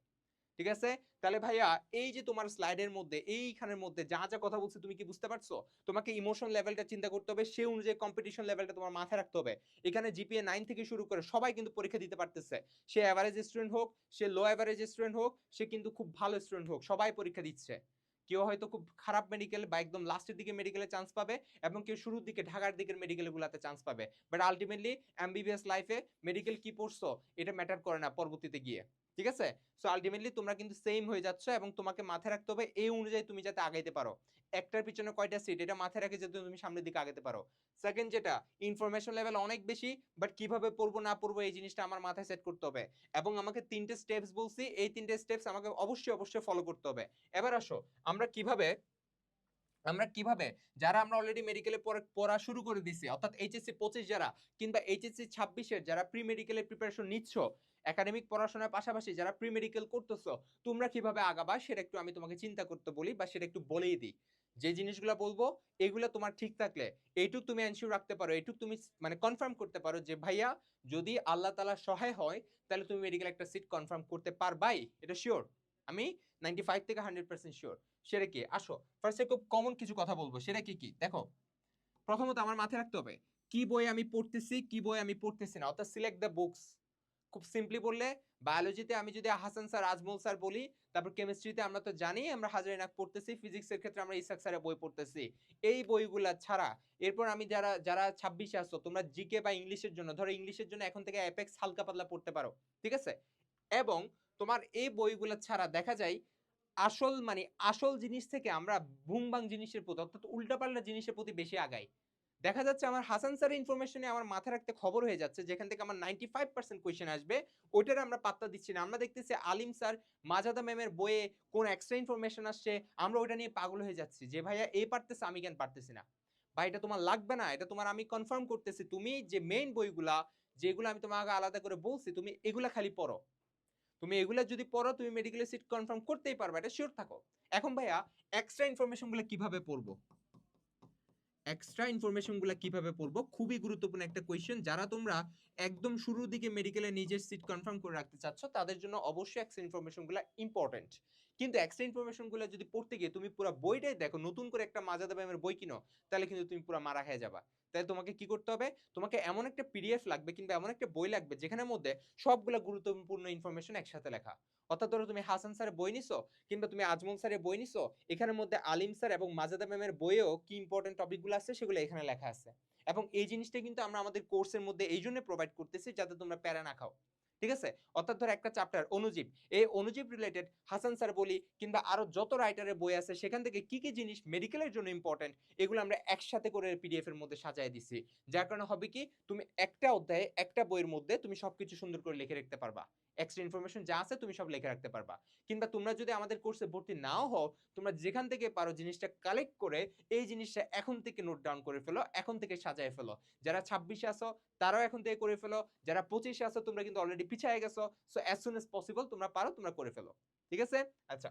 ঠিক আছে? তাহলে ভাইয়া, এই যে তোমার স্লাইডের মধ্যে, এইখানের মধ্যে যা যা কথা বলছি তুমি কি বুঝতে পারছ? তোমাকে ইমোশন লেভেলটা চিন্তা করতে হবে, সেই অনুযায়ী কম্পিটিশন লেভেলটা তোমার মাথায় রাখতে হবে। এখানে জিপিএ নাইন থেকে শুরু করে সবাই কিন্তু পরীক্ষা দিতে পারতেছে। সে অ্যাভারেজ স্টুডেন্ট হোক, সে লো অ্যাভারেজ স্টুডেন্ট হোক, সে কিন্তু খুব ভালো স্টুডেন্ট হোক, সবাই পরীক্ষা দিচ্ছে। কেউ হয়তো খুব খারাপ মেডিকেল বা একদম লাস্টের দিকে মেডিকেলে চান্স পাবে এবং কেউ শুরুর দিকে ঢাকার দিকের মেডিকেলগুলোতে চান্স পাবে। বাট আলটিমেটলি এমবিবিএস লাইফে মেডিকেল কি পড়ছো, এটা ম্যাটার করে না পরবর্তীতে গিয়ে। ঠিক আছে? সো আলটিমেটলি তোমরা কিন্তু সেম হয়ে যাচ্ছ এবং তোমাকে মাথায় রাখতে হবে এই অনুযায়ী তুমি যাতে আগাইতে পারো। একটার পিছনে কয়টা সিট এটা মাথায় রেখে যাতে তুমি সামনের দিকে আগাতে পারো। সেকেন্ড যেটা ইনফরমেশন লেভেল অনেক বেশি বাট কীভাবে পড়ব, না পড়ব এই জিনিসটা আমার মাথায় সেট করতে হবে। এবং আমাকে তিনটে স্টেপস বলছি, এই তিনটে স্টেপস আমাকে অবশ্যই অবশ্যই ফলো করতে হবে। এবার আসো, আমরা কীভাবে আমরা কীভাবে, যারা আমরা অলরেডি মেডিকেলে পড়া শুরু করে দিছি, অর্থাৎ এইচএসসি পঁচিশ যারা কিংবা এইচএসসি ছাব্বিশের যারা প্রি মেডিকেলের প্রিপারেশন নিচ্ছ একাডেমিক পড়াশোনার পাশাপাশি যারা প্রি মেডিকেল করতেছো, তোমরা কীভাবে আগাবা সেটা একটু আমি তোমাকে চিন্তা করতে বলি বা সেটা একটু বলেই দিই। যে জিনিসগুলো বলব, এগুলো তোমার ঠিক থাকলে, এইটুক তুমি এনশিওর রাখতে পারো, এইটুক তুমি মানে কনফার্ম করতে পারো যে, ভাইয়া, যদি আল্লাহ তালা সহায় হয়, তাহলে তুমি মেডিকেল একটা সিট কনফার্ম করতে পারবাই? এটা শিওর আমি নাইনটি ফাইভ থেকে হান্ড্রেড পার্সেন্ট শিওর সেটা কি? আসো ফার্স্টে খুব কমন কিছু কথা বলব, সেটা কি কি? দেখো, প্রথমত আমার মাথায় রাখতে হবে, কি বই আমি পড়তেছি, কি বই আমি পড়তেছি না, অর্থাৎ সিলেক্ট দ্য বুকস খুব সিম্পলি বললে বায়োলজিতে আমি যদি হাসান স্যার, আজমল স্যার বলি, তারপর কেমিস্ট্রিতে আমরা তো জানি, আমরা হাজারিনাক পড়তেছি ফিজিক্সের ক্ষেত্রে আমরা ইসাক স্যারের বই পড়তেছি। এই বইগুলা ছাড়া, এরপর আমি যারা যারা ছাব্বিশে আসছো তোমরা জিকে বা ইংলিশের জন্য, ধরো ইংলিশের জন্য এখন থেকে অ্যাপেক্স হালকা পাতলা পড়তে পারো, ঠিক আছে? এবং তোমার এই বইগুলো ছাড়া দেখা যায়, আসল মানে আসল জিনিস থেকে আমরা ভুংবাং জিনিসের প্রতি, অর্থাৎ উল্টাপাল্টা জিনিসের প্রতি বেশি আগাই। দেখা যাচ্ছে আমার হাসান স্যারের ইনফরমেশনে আমার মাথা রাখতে খবর হয়ে যাচ্ছে, যেখান থেকে আমার নাইনটি ফাইভ পার্সেন্ট কোয়েশ্চেন আসবে। ওইটার আমরা পাত্তা দিচ্ছি না। আমরা দেখতেছি আলিম স্যার মাজাদা ম্যামের বইয়ে কোন এক্সট্রা ইনফরমেশন আসছে, আমরা ওইটা নিয়ে পাগল হয়ে যাচ্ছি যে, ভাইয়া এই পারতেছে, আমি কেন পারতেছি না? ভাই, এটা তোমার লাগবে না। এটা তোমার আমি কনফার্ম করতেছি। তুমি যে মেইন বইগুলা, যেগুলো আমি তোমাকে আলাদা করে বলছি, তুমি এগুলা খালি পড়ো। তুমি এগুলা যদি পড়ো, তুমি মেডিকেলের সিট কনফার্ম করতেই পারবে। এটা শিওর থাকো। এখন ভাইয়া এক্সট্রা ইনফরমেশনগুলো কীভাবে পড়ব? এক্সট্রা ইনফরমেশনগুলো কীভাবে পড়ব? খুবই গুরুত্বপূর্ণ একটা কোয়েশ্চেন যারা তোমরা একদম শুরুর দিকে মেডিকেলে নিজের সিট কনফার্ম করে রাখতে চাচ্ছ, তাদের জন্য অবশ্যই এক্সট্রা ইনফরমেশনগুলো ইম্পর্টেন্ট কিন্তু এক্সট্রা ইনফরমেশনগুলো যদি পড়তে গিয়ে তুমি পুরো বইটাই দেখো, নতুন করে একটা মাজাদা ব্যায়ামের বই কিনো, তাহলে কিন্তু তুমি পুরো মারা খেয়ে যাবা। তাহলে তোমাকে কি করতে হবে? তোমাকে এমন একটা পিডিএফ লাগবে কিংবা এমন একটা বই লাগবে যেখানের মধ্যে সবগুলো গুরুত্বপূর্ণ ইনফরমেশন একসাথে লেখা। অর্থাৎ ধরো তুমি হাসান স্যারের বই নিছো কিংবা তুমি আজমল স্যারের বই নিছো, এখানের মধ্যে আলিম স্যার এবং মাজাদা ম্যামের বইয়েও কি ইম্পর্টেন্ট টপিকগুলো আছে সেগুলো এখানে লেখা আছে। এবং এই জিনিসটা কিন্তু আমরা আমাদের কোর্সের মধ্যে এই জন্য প্রোভাইড করতেছি যাতে তোমরা প্যারা না খাও। ঠিক আছে? অর্থাৎ ধর একটা চ্যাপ্টার অনুজীব। এই অনুজীব রিলেটেড হাসান স্যার বলি কিংবা আরও যত রাইটারের বই আছে, সেখান থেকে কি কি জিনিস মেডিকেলের জন্য ইম্পর্টেন্ট এগুলো আমরা একসাথে করে পিডিএফ এর মধ্যে সাজায় দিছি। যার কারণে হবে কি, তুমি একটা অধ্যায়ে একটা বইয়ের মধ্যে তুমি সবকিছু সুন্দর করে লিখে রাখতে পারবা। এক্সট্রা ইনফরমেশন যা আছে তুমি সব লিখে রাখতে পারবা। কিংবা তোমরা যদি আমাদের কোর্সে ভর্তি নাও হও, তোমরা যেখান থেকে পারো জিনিসটা কালেক্ট করে এই জিনিসটা এখন থেকে নোট ডাউন করে ফেলো, এখন থেকে সাজায় ফেলো। যারা ছাব্বিশে আসো তারাও এখন থেকে করে ফেলো। যারা পঁচিশে আসো তোমরা কিন্তু অলরেডি পিছিয়ে গেছো। So as soon as possible তোমরা পারো, তোমরা করে ফেলো। ঠিক আছে? আচ্ছা।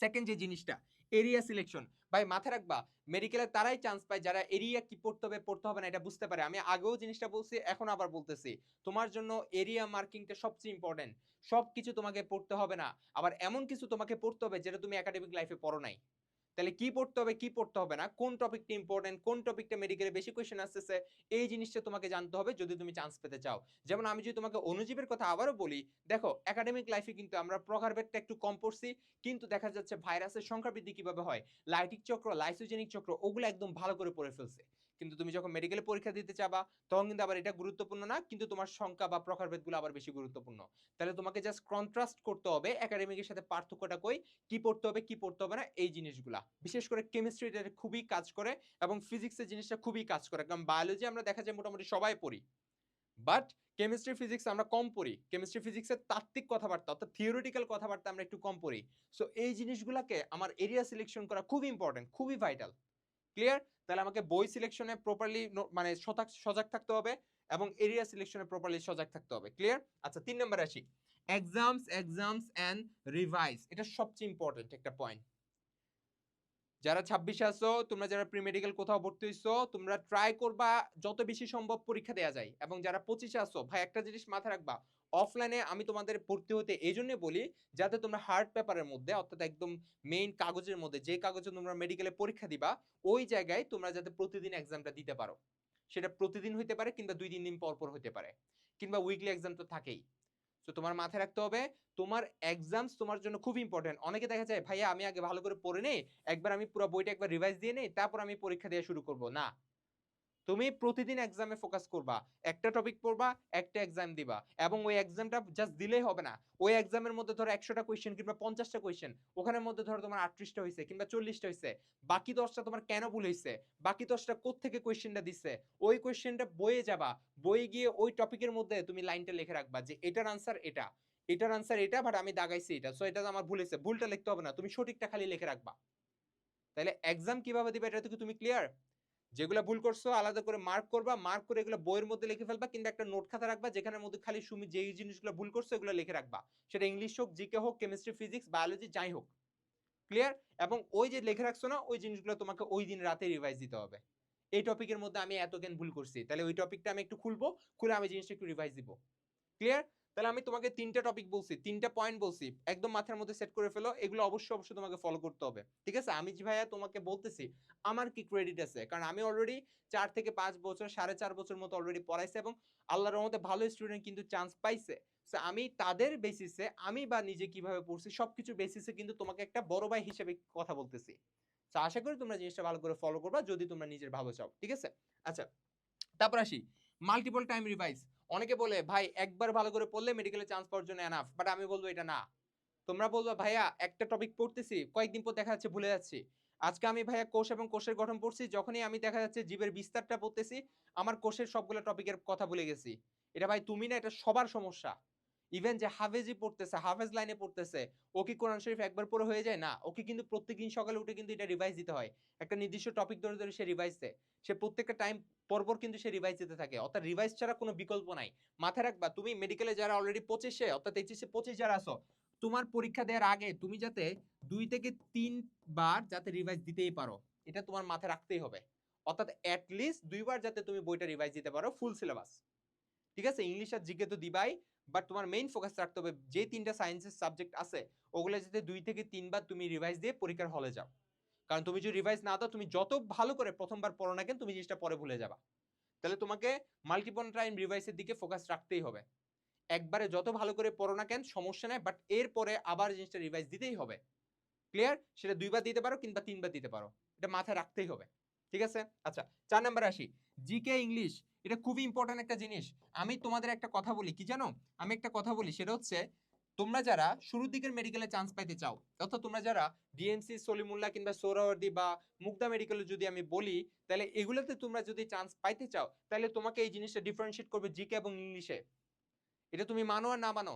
সেকেন্ড যে জিনিসটা এরিয়া সিলেকশন ভাই মাথা রাখবা মেডিকেলে তারাই চান্স পায় যারা এরিয়া কি পড়তে হবে পড়তে হবে না, এটা বুঝতে পারে। আমি আগেও জিনিসটা বলছি, এখন আবার বলতেছি। তোমার জন্য এরিয়া মার্কিংটা সবচেয়ে ইম্পর্টেন্ট সব কিছু তোমাকে পড়তে হবে না। আবার এমন কিছু তোমাকে পড়তে হবে যেটা তুমি একাডেমিক লাইফে পড়ো নাই। তাহলে কি পড়তে হবে, কি পড়তে হবে না, কোন টপিকটা ইম্পর্টেন্ট কোন টপিকটা মেডিকেলে বেশি কোয়েশ্চেন আসতেছে, এই জিনিসটা তোমাকে জানতে হবে যদি তুমি চান্স পেতে চাও। যেমন আমি যদি তোমাকে অনুজীবের কথা আবারও বলি, দেখো একাডেমিক লাইফে কিন্তু আমরা প্রকারভেদটা একটু কম পড়ছি, কিন্তু দেখা যাচ্ছে ভাইরাসের সংখ্যা বৃদ্ধি কীভাবে হয়? লাইটিক চক্র লাইসোজেনিক চক্র, ওগুলো একদম ভালো করে পড়ে ফেলছে। কিন্তু তুমি যখন মেডিকেলে পরীক্ষা দিতে চাবা, তখন কিন্তু আবার এটা গুরুত্বপূর্ণ না, কিন্তু তোমার সংখ্যা বা প্রকারভেদগুলো আবার বেশি গুরুত্বপূর্ণ। তাহলে তোমাকে জাস্ট কন্ট্রাস্ট করতে হবে একাডেমিকের সাথে পার্থক্যটা কই, কি পড়তে হবে, কি পড়তে হবে না, এই জিনিসগুলা। বিশেষ করে কেমিস্ট্রিটা খুবই কাজ করে এবং ফিজিক্সের জিনিসটা খুবই কাজ করে, কারণ বায়োলজি আমরা দেখা যায় মোটামুটি সবাই পড়ি। বাট কেমিস্ট্রি ফিজিক্স আমরা কম পড়ি। কেমিস্ট্রি ফিজিক্সের তাত্ত্বিক কথাবার্তা অর্থাৎ থিওরিটিক্যাল কথাবার্তা আমরা একটু কম পড়ি। সো এই জিনিসগুলোকে আমার এরিয়া সিলেকশন করা খুব ইম্পর্টেন্ট খুবই ভাইটাল ক্লিয়ার তাহলে আমাকে বই সিলেকশনে প্রপারলি মানে সজাগ থাকতে হবে এবং এরিয়া সিলেকশনে প্রপারলি সজাগ থাকতে হবে। ক্লিয়ার আচ্ছা তিন নম্বর আসি। এক্সামস এক্সামস অ্যান্ড রিভাইজ এটা সবচেয়ে ইম্পর্টেন্ট একটা পয়েন্ট যারা ছাব্বিশে আসো তোমরা যারা প্রি মেডিকেল কোথাও ভর্তি হইছো, তোমরা ট্রাই করবা যত বেশি সম্ভব পরীক্ষা দেওয়া যায়। এবং যারা পঁচিশে আসো ভাই, একটা জিনিস মাথায় রাখবা অফলাইনে আমি তোমাদের ভর্তি হতে এই জন্য বলি যাতে তোমরা হার্ড পেপারের মধ্যে, অর্থাৎ একদম মেইন কাগজের মধ্যে, যে কাগজে তোমরা মেডিকেলে পরীক্ষা দিবা, ওই জায়গায় তোমরা যাতে প্রতিদিন এক্সামটা দিতে পারো। সেটা প্রতিদিন হইতে পারে কিংবা দুই, তিন দিন পর পর হতে পারে, কিংবা উইকলি এক্সাম তো থাকেই। তো তোমার মাথায় রাখতে হবে, তোমার এক্সামস তোমার জন্য খুব ইম্পর্টেন্ট অনেকে দেখা যায়, ভাইয়া, আমি আগে ভালো করে পড়ে নেই, একবার আমি পুরো বইটা একবার রিভাইজ দিয়ে নেই, তারপর আমি পরীক্ষা দেওয়া শুরু করব। না। তুমি প্রতিদিন এক্সামে ফোকাস করবা। একটা টপিক পড়বা, একটা এক্সাম দিবা। এবং ওই এক্সামটা জাস্ট দিলেই হবে না। ওই এক্সামের মধ্যে ধরো একশোটা কোয়েশ্চেন কিংবা পঞ্চাশটা কোয়েশ্চেন ওখানের মধ্যে ধরো তোমার আটত্রিশটা হয়েছে কিংবা চল্লিশটা হয়েছে বাকি দশটা তোমার কেন ভুল হয়েছে বাকি দশটা কোথেকে কোয়েশ্চেনটা দিচ্ছে ওই কোয়েশ্চেনটা বইয়ে যাবা। বইয়ে গিয়ে ওই টপিকের মধ্যে তুমি লাইনটা লিখে রাখবা যে এটার আনসার এটা। এটার আনসার এটা বাট আমি দাগাইছি এটা। সো এটা আমার ভুল হয়েছে ভুলটা লিখতে হবে না। তুমি সঠিকটা খালি লিখে রাখবা। তাহলে এক্সাম কীভাবে দিবে? এটা থেকে তুমি ক্লিয়ার যেগুলো ভুল করছ, আলাদা করে মার্ক করবা মার্ক করে এগুলো বইয়ের মধ্যে লিখে ফেলবা কিন্তু একটা নোট খাতা রাখবা, যেখানের মধ্যে খালি সুমি যেই জিনিসগুলো ভুল করছ, এগুলো লিখে রাখবা। সেটা ইংলিশ হোক জিকে হোক কেমিস্ট্রি ফিজিক্স বায়োলজি যাই হোক। ক্লিয়ার এবং ওই যে লিখে রাখছো না, ওই জিনিসগুলো তোমাকে ওই দিন রাতে রিভাইজ দিতে হবে। এই টপিকের মধ্যে আমি এত জ্ঞান ভুল করছি। তাহলে ওই টপিকটা আমি একটু খুলবো, খুলে আমি জিনিসটা একটু রিভাইজ দিব। ক্লিয়ার তাহলে আমি তোমাকে তিনটা টপিক বলছি, তিনটা পয়েন্ট বলছি, একদম মাথার মধ্যে সেট করে ফেলো, এগুলো অবশ্যই অবশ্যই তোমাকে ফলো করতে হবে। ঠিক আছে? আমি যে ভাইয়া তোমাকে বলতেছি, আমার কি ক্রেডিট আছে? কারণ আমি অলরেডি চার থেকে পাঁচ বছর, সাড়ে চার বছর মতো অলরেডি পড়াইছে এবং আল্লাহর রহমতে ভালো স্টুডেন্ট কিন্তু চান্স পাইছে। আমি তাদের বেসিসে আমি বা নিজে কীভাবে পড়ছি সবকিছু বেসিসে কিন্তু তোমাকে একটা বড় ভাই হিসেবে কথা বলতেছি। তো আশা করি তোমরা জিনিসটা ভালো করে ফলো করবা, যদি তোমরা নিজের ভালো চাও। ঠিক আছে? আচ্ছা তারপর আসি। মাল্টিপল টাইম রিভাইজ অনেকে বলে, ভাই, একবার ভালো করে পড়লে মেডিকেলে চান্স পাওয়ার জন্য এনাফ বাট আমি বলব, এটা না। তোমরা বলব, ভাইয়া, একটা টপিক পড়তেছি, কয়েকদিন পর দেখা যাচ্ছে, ভুলে যাচ্ছি। আজকে আমি, ভাইয়া, কোষ এবং কোষের গঠন পড়ছি, যখনই আমি দেখা যাচ্ছে জীবের বিস্তারটা পড়তেছি, আমার কোষের সবগুলো টপিকের কথা ভুলে গেছি। এটা ভাই, তুমি না, এটা সবার সমস্যা। ইভেন যে হাফেজই পড়তেছে, হাফেজ লাইনে পড়তেছে, ও কি কোরআন শরীফ একবার পড়ে হয়ে যায়? না, ওকে কিন্তু প্রত্যেকদিন সকালে উঠে কিন্তু এটা রিভাইজ দিতে হয়। একটা নির্দিষ্ট টপিক ধরে ধরে সে রিভাইজ দেয়। সে প্রত্যেকটা টাইম পরপর কিন্তু সে রিভাইজ দিতে থাকে। অর্থাৎ রিভাইজ ছাড়া কোনো বিকল্প নাই। মাথায় রাখবা, তুমি মেডিকেলে যারা অলরেডি পঁচিশে, অর্থাৎ এইচএসে পঁচিশ যারা আসো তোমার পরীক্ষা দেওয়ার আগে তুমি যাতে দুই থেকে তিনবার যাতে রিভাইজ দিতেই পারো। এটা তোমার মাথায় রাখতেই হবে। অর্থাৎ অ্যাটলিস্ট দুইবার যাতে তুমি বইটা রিভাইজ দিতে পারো ফুল সিলেবাস ঠিক আছে? ইংলিশ আর জিকে তো দিবাই। বাট তোমার মেইন ফোকাস রাখতে হবে, যে তিনটা সায়েন্সের সাবজেক্ট আছে, ওগুলো যাতে দুই থেকে তিনবার তুমি রিভাইজ দিয়ে পরীক্ষার হলে যাও। কারণ তুমি যদি রিভাইজ না দাও, তুমি যত ভালো করে প্রথমবার পড়ো না কেন, তুমি জিনিসটা পরে ভুলে যাবা। তাহলে তোমাকে মাল্টিপল টাইম রিভাইসের দিকে ফোকাস রাখতেই হবে। একবারে যত ভালো করে পড়ো না কেন, সমস্যা নাই বাট এরপরে আবার জিনিসটা রিভাইজ দিতেই হবে। ক্লিয়ার সেটা দুইবার দিতে পারো কিংবা তিনবার দিতে পারো। এটা মাথায় রাখতেই হবে। ঠিক আছে? আচ্ছা চার নাম্বার আসি। জিকে ইংলিশ এটা খুবই ইম্পর্টেন্ট একটা জিনিস। আমি তোমাদের একটা কথা বলি, কি জানো? আমি একটা কথা বলি, সেটা হচ্ছে তোমরা যারা শুরুর দিকের মেডিকেলে চান্স পাইতে চাও, অর্থাৎ তোমরা যারা ডিএমসি সলিমুল্লাহ কিংবা সোহরাওয়ার্দী বা মুগদা মেডিকেলে যদি আমি বলি, তাহলে এগুলোতে তোমরা যদি চান্স পাইতে চাও, তাহলে তোমাকে এই জিনিসটা ডিফারেন্সিয়েট করবে জিকে এবং ইংলিশে এটা তুমি মানো আর না মানো?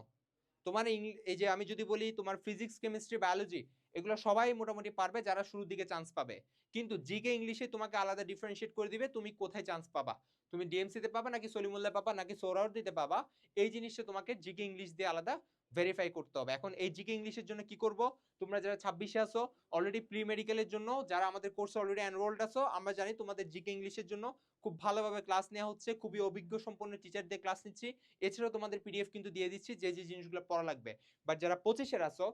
তোমার এই যে আমি যদি বলি তোমার ফিজিক্স কেমিস্ট্রি বায়োলজি এগুলো সবাই মোটামুটি পারবে, যারা শুরুর দিকে চান্স পাবে। কিন্তু জিকে ইংলিশে তোমাকে আলাদা ডিফারেন্সিয়েট করে দিবে, তুমি কোথায় চান্স পাবা? তুমি ডিএমসি তে পাবা, নাকি সলিমুল্লাহ পাবা, নাকি দিতে পাবা? এই জিনিসটা তোমাকে জিকে ইংলিশ দিয়ে আলাদা ভেরিফাই করতে হবে। এখন এই জিকে ইংলিশের জন্য কি করব? তোমরা যারা ছাব্বিশে আসো অলরেডি প্রি মেডিকেলের জন্য, যারা আমাদের কোর্সে অলরেডি এনরোল্ড আছো, আমরা জানি তোমাদের জিকে ইংলিশের জন্য খুব ভালোভাবে ক্লাস নেওয়া হচ্ছে। খুবই অভিজ্ঞ সম্পন্ন টিচার দিয়ে ক্লাস নিচ্ছি। এছাড়াও তোমাদের পিডিএফ কিন্তু দিয়ে দিচ্ছি, যে যে জিনিসগুলো পড়া লাগবে। বাট যারা পঁচিশের আসো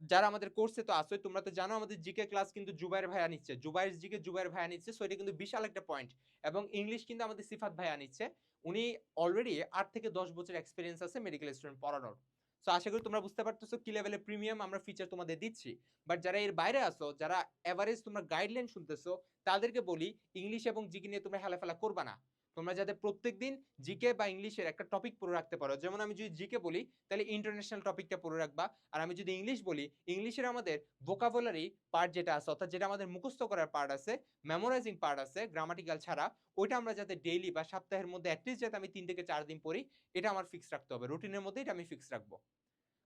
যারা আমাদের কোর্সে তো আসো তোমরা তো জানো আমাদের জিকে ক্লাস কিন্তু জুবাইর ভাইয়া নিচ্ছে। জুবাইর জিকে জুবাইর ভাইয়া নিচ্ছে সো এটা কিন্তু বিশাল একটা পয়েন্ট এবং ইংলিশ কিন্তু আমাদের সিফাত ভাইয়া নিচ্ছে। উনি অলরেডি আট থেকে দশ বছর এক্সপিরিয়েন্স আছে মেডিকেল স্টুডেন্ট পড়ানোর। সো আশা করি তোমরা বুঝতে পারতেছো কি লেভেলের প্রিমিয়াম আমরা ফিচার তোমাদের দিচ্ছি। বাট যারা এর বাইরে আসো যারা এভারেজ তোমরা গাইডলাইন শুনতেছো, তাদেরকে বলি ইংলিশ এবং জিকে নিয়ে তোমরা হেলাফেলা করবা না। তোমরা যাতে প্রত্যেকদিন জিকে বা ইংলিশের একটা টপিক পড়ে রাখতে পারো। যেমন আমি যদি জিকে বলি, তাহলে ইন্টারন্যাশনাল টপিকটা পড়ে রাখবা। আর আমি যদি ইংলিশ বলি ইংলিশের আমাদের ভোকাবুলারি পার্ট যেটা আছে, অর্থাৎ যেটা আমাদের মুখস্থ করার পার্ট আছে মেমোরাইজিং পার্ট আছে গ্রামাটিক্যাল ছাড়া, ওইটা আমরা যাতে ডেইলি বা সপ্তাহের মধ্যে অ্যাটলিস্ট যাতে আমি তিন থেকে চার দিন পড়ি, এটা আমার ফিক্স রাখতে হবে। রুটিনের মধ্যে এটা আমি ফিক্স রাখব।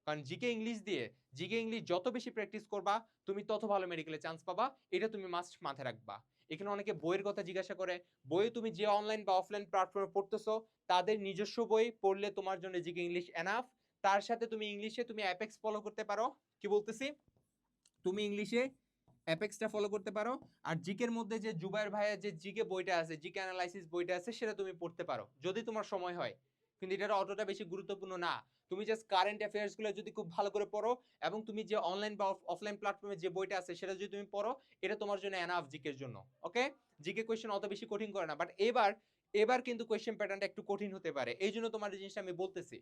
কারণ জিকে ইংলিশ দিয়ে, জিকে ইংলিশ যত বেশি প্র্যাকটিস করবা, তুমি তত ভালো মেডিকেলে চান্স পাবা, এটা তুমি মাস্ট মাথায় রাখবা। এখানে অনেকে বইয়ের কথা জিজ্ঞাসা করে বই তুমি যে অনলাইন বা অফলাইন প্ল্যাটফর্মে পড়তেছো, তাদের নিজস্ব বই পড়লে তোমার জন্য জিকে ইংলিশ এনাফ তার সাথে তুমি ইংলিশে তুমি অ্যাপেক্স ফলো করতে পারো। কি বলতেছি? তুমি ইংলিশে অ্যাপেক্সটা ফলো করতে পারো, আর জিকের মধ্যে যে জুবাইর ভাইয়ের যে জিকে বইটা আছে, জিকে অ্যানালাইসিস বইটা আছে, সেটা তুমি পড়তে পারো, যদি তোমার সময় হয়। কিন্তু এটা অতটা বেশি গুরুত্বপূর্ণ না। তুমি জাস্ট কারেন্ট অ্যাফেয়ার্সগুলো যদি খুব ভালো করে পড়ো এবং তুমি যে অনলাইন বা অফলাইন প্ল্যাটফর্মে যে বইটা আছে সেটা যদি তুমি পড়ো, এটা তোমার জন্য এনাফ জিকের জন্য ওকে জিকে কোয়েশ্চেন অত বেশি কঠিন করে না বাট এবার এবার কিন্তু কোয়েশ্চেন প্যাটার্নটা একটু কঠিন হতে পারে। এই জন্য তোমার জিনিসটা আমি বলতেছি,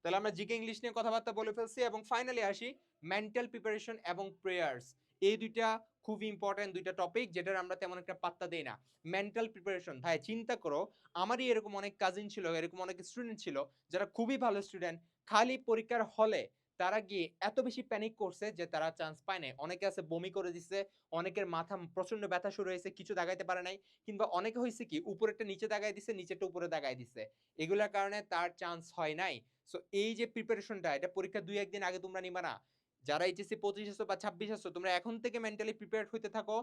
তাহলে আমরা জিকে ইংলিশ নিয়ে কথাবার্তা বলে ফেলছি এবং ফাইনালি আসি মেন্টাল প্রিপারেশন এবং প্রেয়ার্স এই দুইটা খুবই ইম্পর্টেন্ট দুইটা টপিক যেটার আমরা তেমন একটা পাত্তা দেই না। মেন্টাল প্রিপারেশন ভাই চিন্তা করো, আমারই এরকম অনেক কাজিন ছিল, এরকম অনেক স্টুডেন্ট ছিল, যারা খুবই ভালো স্টুডেন্ট খালি পরীক্ষার হলে তারা গিয়ে এত বেশি প্যানিক করছে যে তারা চান্স পায় নাই। অনেকে আছে বমি করে দিচ্ছে অনেকের মাথা প্রচণ্ড ব্যথা শুরু হয়েছে, কিছু দাগাইতে পারে নাই, কিংবা অনেকে হয়েছে কি, উপরেরটা নিচে দাগাই দিছে, নিচেরটা উপরে দাগাই দিছে। এগুলোর কারণে তার চান্স হয় নাই। সো এই যে প্রিপারেশনটা এটা পরীক্ষা দুই একদিন আগে তোমরা নিবা না। যারা এইচএসসি পঁচিশ আসো বা ছাব্বিশ আসো, তোমরা এখন থেকে মেন্টালি প্রিপেয়ার হইতে থাকো।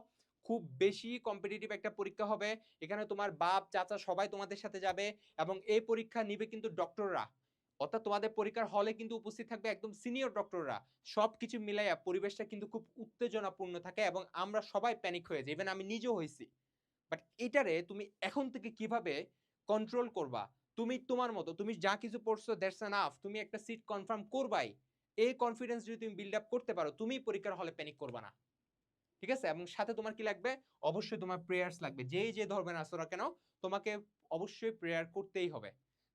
খুব বেশি কম্পিটিটিভ একটা পরীক্ষা হবে। এখানে তোমার বাপ, চাচা সবাই তোমাদের সাথে যাবে এবং এই পরীক্ষা নিবে কিন্তু ডক্টররা অর্থাৎ তোমাদের পরীক্ষার হলে কিন্তু উপস্থিত থাকবে একদম সিনিয়র ডক্টররা সবকিছু মিলাইয়া পরিবেশটা কিন্তু খুব উত্তেজনাপূর্ণ থাকে এবং আমরা সবাই প্যানিক হয়ে যাই। ইভেন আমি নিজেও হয়েছি বাট এটারে তুমি এখন থেকে কীভাবে কন্ট্রোল করবা? তুমি তোমার মতো, তুমি যা কিছু পড়ছো দ্যাটস এনাফ তুমি একটা সিট কনফার্ম করবাই। এই কনফিডেন্স যদি তুমি বিল্ড আপ করতে পারো তুমি পরীক্ষার হলে প্যানিক করবা না। ঠিক আছে? এবং সাথে তোমার কি লাগবে? অবশ্যই তোমার প্রেয়ার্স লাগবে। যেই যে ধর্মের আসো না কেন, তোমাকে অবশ্যই প্রেয়ার করতেই হবে।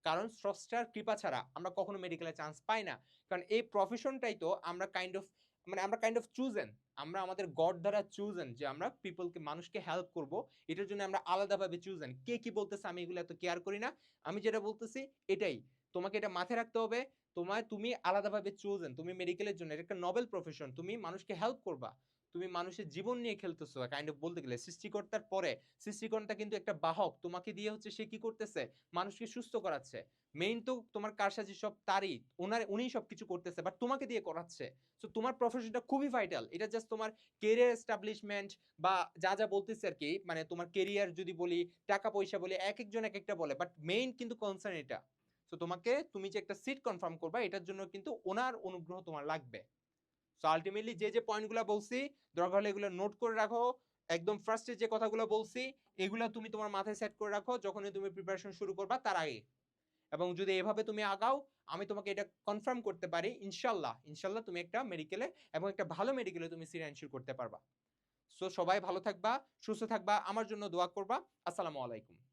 কারণ স্রষ্টার কৃপা ছাড়া আমরা কখনো মেডিকেলে চান্স পাই না। কারণ এই প্রফেশনটাই তো আমরা কাইন্ড অফ মানে আমরা কাইন্ড অফ চুজেন আমরা আমাদের গড দ্বারা চুজেন যে আমরা পিপলকে মানুষকে হেল্প করব। এটার জন্য আমরা আলাদাভাবে চুজেন কে কি বলতেছে আমি এগুলো এত কেয়ার করি না। আমি যেটা বলতেছি এটাই। তোমাকে এটা মাথায় রাখতে হবে। তোমায় তুমি আলাদাভাবে চুজেন তুমি মেডিকেলের জন্য, এটা একটা নবেল প্রফেশন তুমি মানুষকে হেল্প করবা। তুমি মানুষের জীবন নিয়ে খেলতেছো কাইন্ড অফ বলতে গেলে, সৃষ্টিকর্তার পরে। সৃষ্টিকর্তা কিন্তু একটা বাহক, তোমাকে দিয়ে হচ্ছে সে কি করতেছে? মানুষকে সুস্থ করাচ্ছে। মেইন তো তোমার কারসাজি সব, তারই, ওনার উনি সব কিছু করতেছে বাট তোমাকে দিয়ে করাচ্ছে। তো তোমার প্রফেশনটা খুবই ভাইটাল এটা জাস্ট তোমার কেরিয়ার এস্টাবলিশমেন্ট বা যা যা বলতেছে আর কি মানে তোমার কেরিয়ার যদি বলি, টাকা পয়সা বলি, এক একজন এক একটা বলে বাট মেইন কিন্তু কনসার্ন এটা। তো তোমাকে তুমি যে একটা সিট কনফার্ম করবা, এটার জন্য কিন্তু ওনার অনুগ্রহ তোমার লাগবে। সো আলটিমেটলি যে যে পয়েন্টগুলো বলছি, দরকার হলে এগুলো নোট করে রাখো। একদম ফার্স্টে যে কথাগুলো বলছি, এগুলো তুমি তোমার মাথায় সেট করে রাখো, যখনই তুমি প্রিপারেশন শুরু করবা তার আগে। এবং যদি এভাবে তুমি আগাও, আমি তোমাকে এটা কনফার্ম করতে পারি, ইনশাল্লাহ ইনশাল্লাহ তুমি একটা মেডিকেলে এবং একটা ভালো মেডিকেলে তুমি সিট এনশিওর করতে পারবা। সো সবাই ভালো থাকবা, সুস্থ থাকবা, আমার জন্য দোয়া করবা। আসসালামু আলাইকুম।